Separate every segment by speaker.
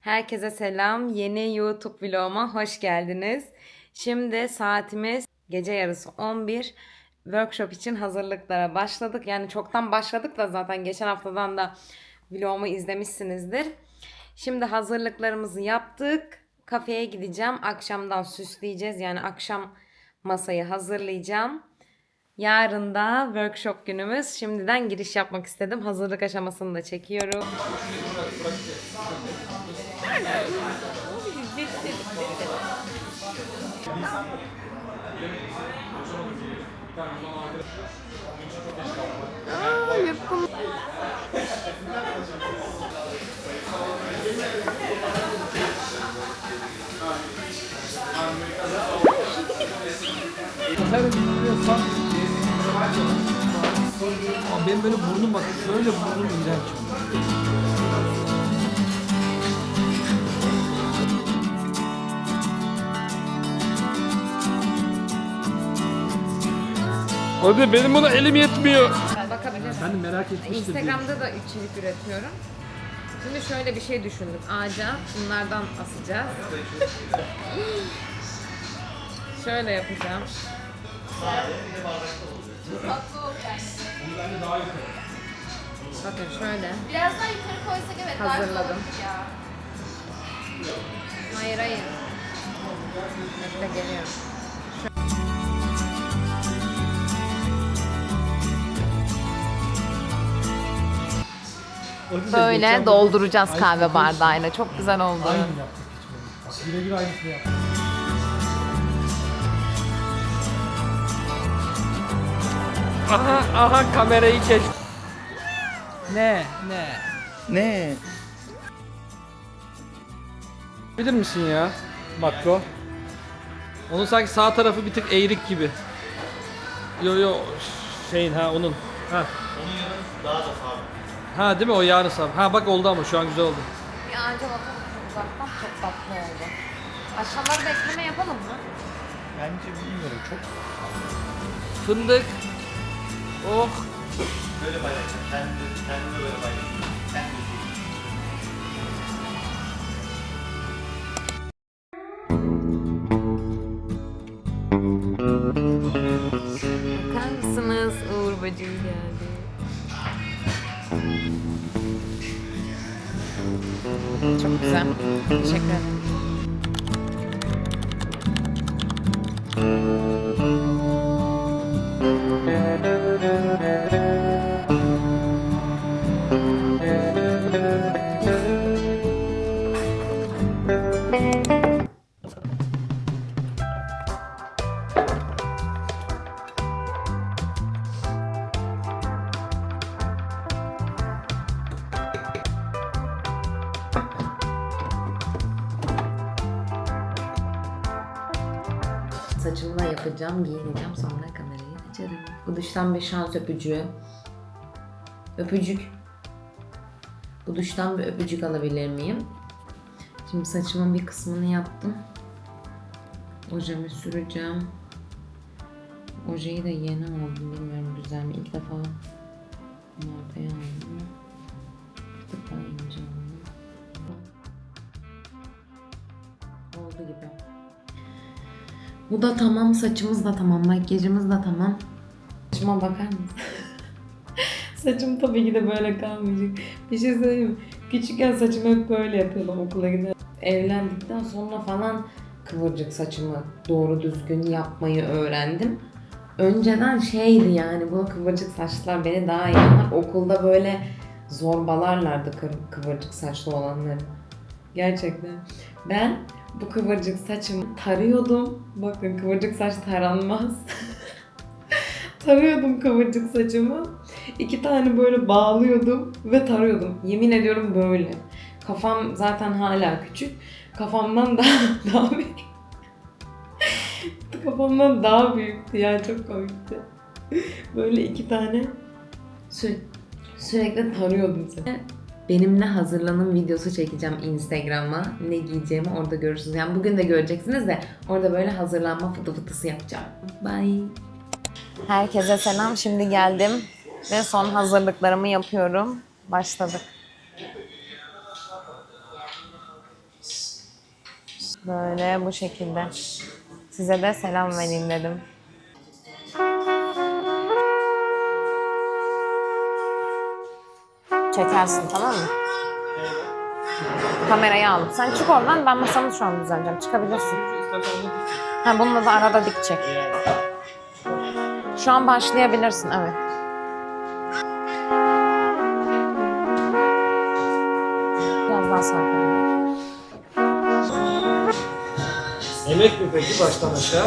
Speaker 1: Herkese selam. Yeni YouTube vloguma hoş geldiniz. Şimdi saatimiz gece yarısı 11. Workshop için hazırlıklara başladık. Yani çoktan başladık da zaten geçen haftadan da vlogumu izlemişsinizdir. Şimdi hazırlıklarımızı yaptık. Kafeye gideceğim. Akşamdan süsleyeceğiz. Yani akşam masayı hazırlayacağım. Yarın da workshop günümüz. Şimdiden giriş yapmak istedim. Hazırlık aşamasını da çekiyorum. Aa, yapım.
Speaker 2: Her biliyorsan Ama benim böyle burnum bak şöyle burnum iğrenç. Hadi benim buna elim yetmiyor.
Speaker 1: Bakabilirsin.
Speaker 2: Ben de merak etmiştim.
Speaker 1: Instagram'da da içerik üretiyorum. Şimdi şöyle bir şey düşündük. Ağaca bunlardan asacağız. şöyle yapacağım. Bakın şöyle.
Speaker 3: Biraz daha yukarı koysak evet daha güzel
Speaker 1: Hazırladım.
Speaker 3: olur ya.
Speaker 1: Hayır hayır. Bekle geliyorum. Böyle dolduracağız kahve bardağıyla. Çok güzel oldu.
Speaker 2: Aynı yaptık hiç birebir aynısını yaptık. Aha aha kamerayı kes. Ne ne?
Speaker 4: Ne?
Speaker 2: Bilir misin ya makro? Onun sanki sağ tarafı bir tık eğrik gibi. Yo yo şeyin ha onun. Ha. Onun yarı daha da sağ. Ha değil mi o yarı sağ. Ha bak oldu ama şu an güzel oldu.
Speaker 1: Bir ağaca bakalım uzaktan çok tatlı oldu. Aşağıları bekleme yapalım mı?
Speaker 4: Bence bilmiyorum çok
Speaker 2: Fındık. Oh.
Speaker 4: böyle paylaşacağım. Kendi, kendime böyle paylaşacağım. Kendi
Speaker 1: Çok güzel. Teşekkür ederim. Yapacağım, giyineceğim sonra kamerayı açarım. Bu duştan bir şans öpücüğü. Öpücük. Bu duştan bir öpücük alabilir miyim? Şimdi saçımın bir kısmını yaptım. Ojemi süreceğim. Ojeyi de yeni aldım. Bilmiyorum güzel mi? İlk defa markaya aldım. Bir tık daha ince. Bu da tamam, saçımız da tamam, makyajımız da tamam. Saçıma bakar mısın? Saçım tabii ki de böyle kalmayacak. Bir şey söyleyeyim mi? Küçükken saçımı hep böyle yapıyordum okula gider. Evlendikten sonra falan kıvırcık saçımı doğru düzgün yapmayı öğrendim. Önceden şeydi yani bu kıvırcık saçlar beni daha iyi anlar. Okulda böyle zorbalarlardı kıv- kıvırcık saçlı olanları. Gerçekten. Ben bu kıvırcık saçımı tarıyordum. Bakın kıvırcık saç taranmaz. tarıyordum kıvırcık saçımı. İki tane böyle bağlıyordum ve tarıyordum. Yemin ediyorum böyle. Kafam zaten hala küçük. Kafamdan daha, daha büyük. Kafamdan daha büyüktü ya çok komikti. Böyle iki tane sü- sürekli tarıyordum seni. Benimle hazırlanın videosu çekeceğim Instagram'a. Ne giyeceğimi orada görürsünüz. Yani bugün de göreceksiniz de orada böyle hazırlanma fıtı fıtısı yapacağım. Bye. Herkese selam. Şimdi geldim ve son hazırlıklarımı yapıyorum. Başladık. Böyle bu şekilde. Size de selam vereyim dedim. Çekersin tamam mı? Kamerayı alıp. Sen çık oradan ben masamı şu an düzenleyeceğim. Çıkabilirsin. Ha bununla da arada dik çek. Şu an başlayabilirsin evet. Biraz daha sarkalım.
Speaker 2: Yemek mi peki baştan aşağı?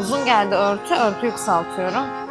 Speaker 1: Uzun geldi örtü, örtüyü kısaltıyorum.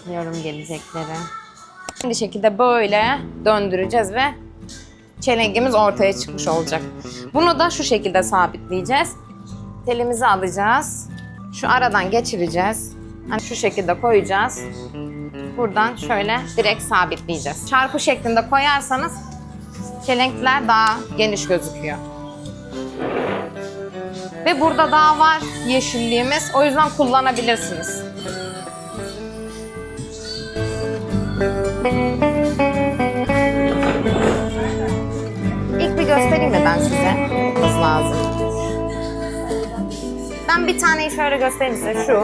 Speaker 1: Bekliyorum gelecekleri. Şimdi şekilde böyle döndüreceğiz ve çelengimiz ortaya çıkmış olacak. Bunu da şu şekilde sabitleyeceğiz. Telimizi alacağız. Şu aradan geçireceğiz. Hani şu şekilde koyacağız. Buradan şöyle direkt sabitleyeceğiz. Çarpı şeklinde koyarsanız çelenkler daha geniş gözüküyor. Ve burada daha var yeşilliğimiz. O yüzden kullanabilirsiniz. Göstereyim mi ben size? Kız lazım. Ben bir taneyi şöyle göstereyim size. Şu.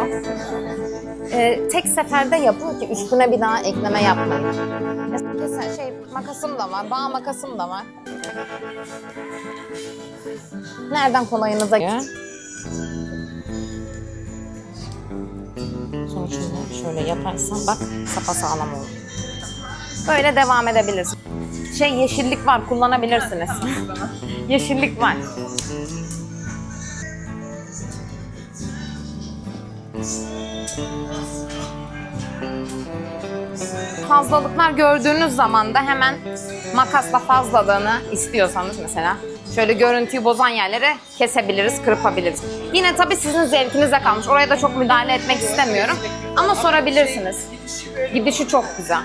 Speaker 1: Ee, tek seferde yapın ki üstüne bir daha ekleme yapmayın. Mesela şey makasım da var, bağ makasım da var. Nereden kolayınıza. Sonra şunu şöyle yaparsan bak sapasağlam olur. Böyle devam edebilirsin. Şey yeşillik var kullanabilirsiniz. yeşillik var. Fazlalıklar gördüğünüz zaman da hemen makasla fazlalığını istiyorsanız mesela şöyle görüntüyü bozan yerleri kesebiliriz, kırpabiliriz. Yine tabii sizin zevkinize kalmış. Oraya da çok müdahale etmek istemiyorum. Ama sorabilirsiniz. Gidişi çok güzel.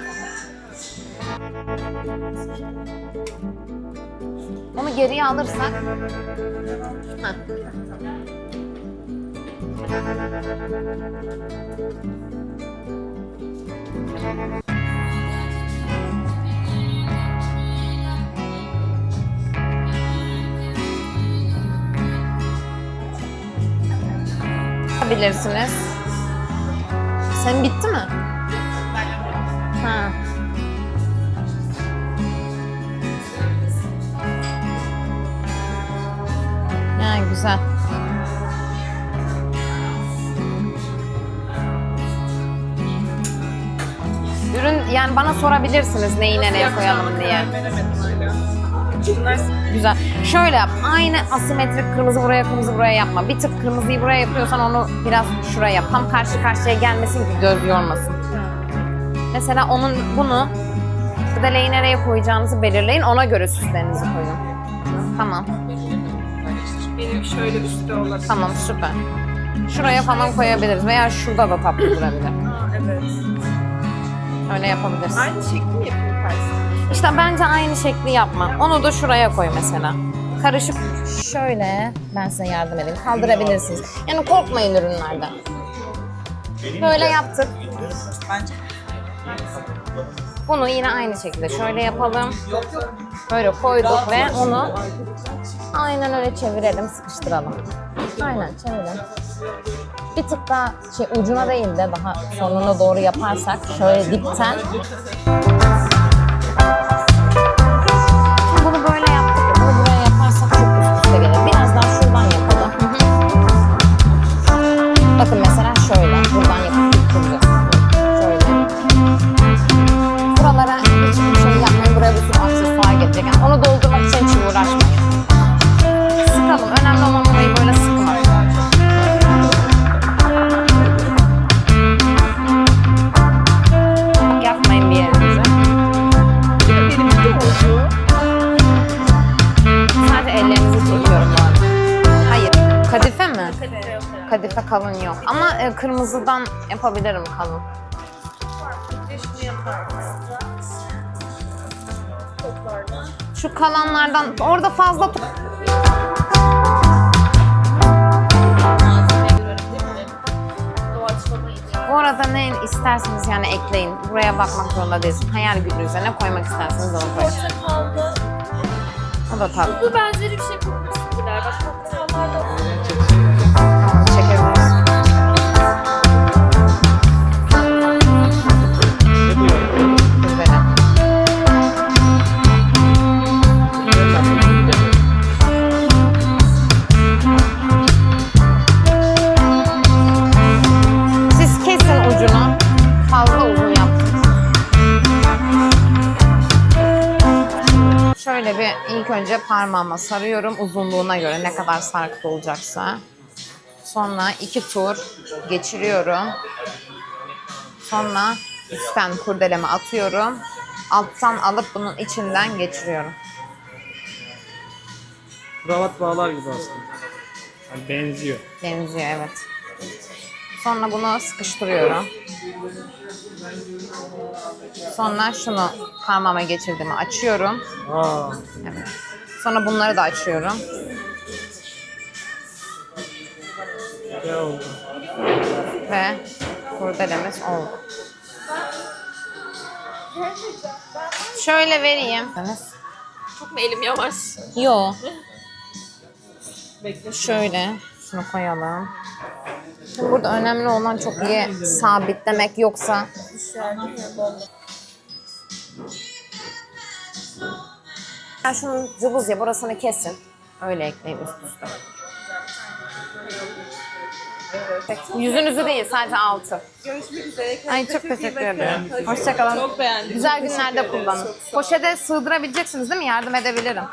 Speaker 1: Onu geriye alırsak... Heh. Bilirsiniz. Sen bitti mi? Ha. Güzel. Ürün yani bana sorabilirsiniz neyi nereye koyalım diye. Güzel. Şöyle yap. Aynı asimetrik kırmızı buraya kırmızı buraya yapma. Bir tık kırmızıyı buraya yapıyorsan onu biraz şuraya yap. Tam karşı karşıya gelmesin ki göz yormasın. Mesela onun bunu kırdeleyi nereye koyacağınızı belirleyin. Ona göre süslerinizi koyun. Tamam.
Speaker 5: Benim şöyle üstte olabilir.
Speaker 1: Tamam süper. Şuraya falan koyabiliriz veya şurada da tatlı durabilir.
Speaker 5: Aa, evet.
Speaker 1: Öyle yapabiliriz.
Speaker 5: Aynı şekli mi yapayım karşısında?
Speaker 1: İşte bence aynı şekli yapma. Onu da şuraya koy mesela. Karışık şöyle ben size yardım edeyim. Kaldırabilirsiniz. Yani korkmayın ürünlerden. Böyle yaptık.
Speaker 5: Bence.
Speaker 1: Bunu yine aynı şekilde şöyle yapalım. Böyle koyduk ve onu aynen öyle çevirelim, sıkıştıralım. Aynen çevirelim. Bir tık daha şey ucuna değil de daha sonuna doğru yaparsak şöyle dipten. Kalın yok. Ama e, kırmızıdan yapabilirim kalın. Şu kalanlardan orada fazla. Bu arada ne isterseniz yani ekleyin. Buraya bakmak zorunda değilsin. Hayal gücünüze ne koymak isterseniz onu koyun. O da tatlı.
Speaker 5: Bu benzeri bir şey Güler. Bak
Speaker 1: parmağıma sarıyorum uzunluğuna göre ne kadar sarkıt olacaksa. Sonra iki tur geçiriyorum. Sonra üstten kurdeleme atıyorum. Alttan alıp bunun içinden geçiriyorum.
Speaker 2: Kravat bağlar gibi aslında. Yani benziyor.
Speaker 1: Benziyor evet. Sonra bunu sıkıştırıyorum. Sonra şunu parmağıma geçirdiğimi açıyorum.
Speaker 2: Aa,
Speaker 1: Evet. Sonra bunları da açıyorum.
Speaker 2: ne oldu?
Speaker 1: Ve kurdelemiz oldu. Şöyle vereyim.
Speaker 5: Çok mu elim yavaş?
Speaker 1: Yo.
Speaker 5: Bekle.
Speaker 1: Şöyle şunu koyalım. Şimdi burada önemli olan çok iyi sabitlemek yoksa ya şunun cılız ya burasını kesin. Öyle ekleyin üst üste. Yüzünüzü değil sadece altı.
Speaker 5: Görüşmek üzere.
Speaker 1: Ay çok teşekkür ederim. Hoşçakalın.
Speaker 5: Çok beğendim.
Speaker 1: Güzel günlerde kullanın. Poşete sığdırabileceksiniz değil mi? Yardım edebilirim.